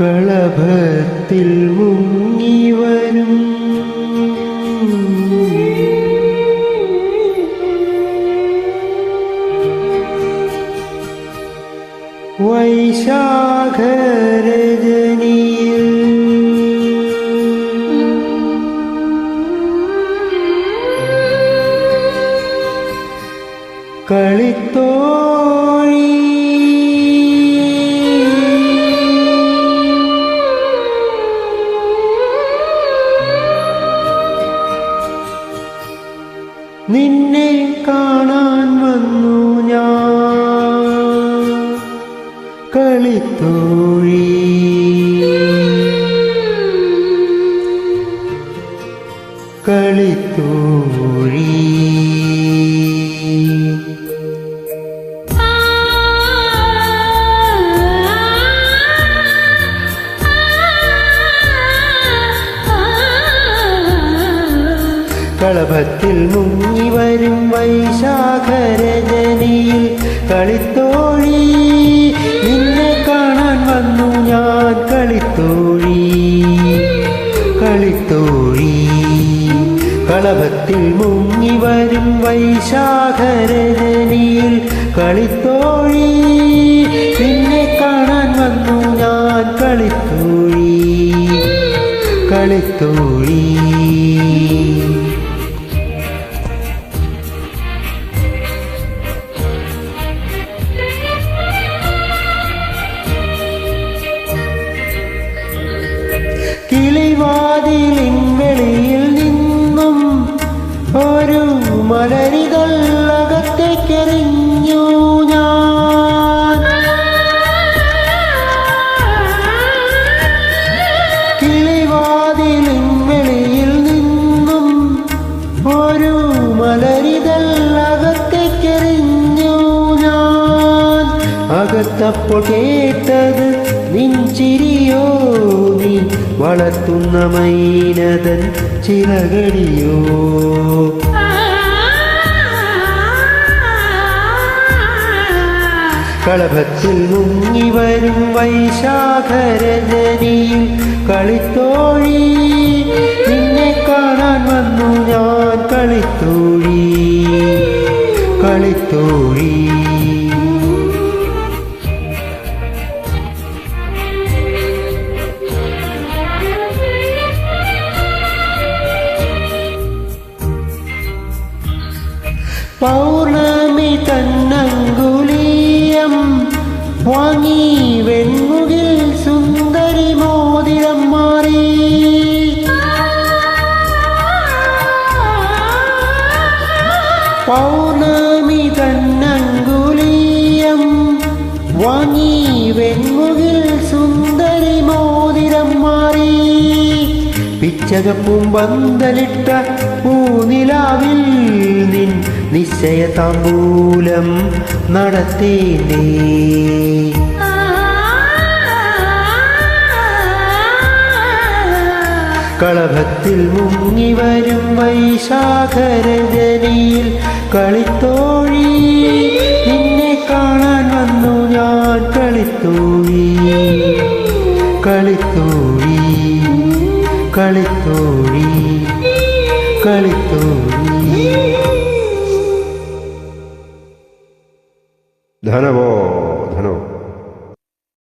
കളഭത്തിൽ മുങ്ങിവരും. വൈശാഖരജനിയിൽ കളിത്തോഴി കാണാൻ വന്നു. കളഭത്തിൽ മുങ്ങി വരും വൈശാഖരജനിയിൽ കളിത്തോഴി. നിന്നെ കാണാൻ വന്നു ഞാൻ കളിത്തോഴി. കളിത്തോഴി. കളഭത്തിൽ മുങ്ങി വരും വൈശാഖരജനിയിൽ കളിത്തോഴി. നിന്നെ കാണാൻ വന്നു ഞാൻ കളിത്തോഴി. കളിത്തോഴി. കിളിവാതിലിൻ വെളിയിൽ നിന്നും ഒരു മലരിതള്ളകത്തേക്കെറിഞ്ഞു ഞാൻ. കിളിവാതിലിൻ വെളിയിൽ നിന്നും ഒരു മലരിതള്ളകത്തേക്കെറിഞ്ഞു ഞാൻ. അകത്തപ്പോൾ കേട്ടത് നിൻചിരിയോ നീ വളർത്തുന്ന മൈനതൻ ചിറകടിയോ? കളഭത്തിൽ മുങ്ങി വരും വൈശാഖരജനിയിൽ കളിത്തോഴി. നിന്നെ കാണാൻ വന്നു ഞാൻ കളിത്തോഴി. പൗർണമി തന്നങ്കുലീയം വാങ്ങി വെൺമുകിൽ സുന്ദരി മോതിരം മാറി. പൗർണമി തന്നങ്കുലീയം വാങ്ങി വെൺമുകിൽ സുന്ദരി മോതിരം മാറി. പിച്ചകപ്പും പന്തലിട്ട പൂനിലാവിൽ നിൻ നിശ്ചയ താമ്പൂലം നടത്തേണ്ടേ കളഭത്തിൽ മുങ്ങി വരും വൈശാഖരജനിയിൽ കളിത്തോഴി. നിന്നെ കാണാൻ വന്നു ഞാൻ കളിത്തോഴി. കളിത്തോഴി കളിത്തോഴി കളിത്തോഴി. धनवो धनो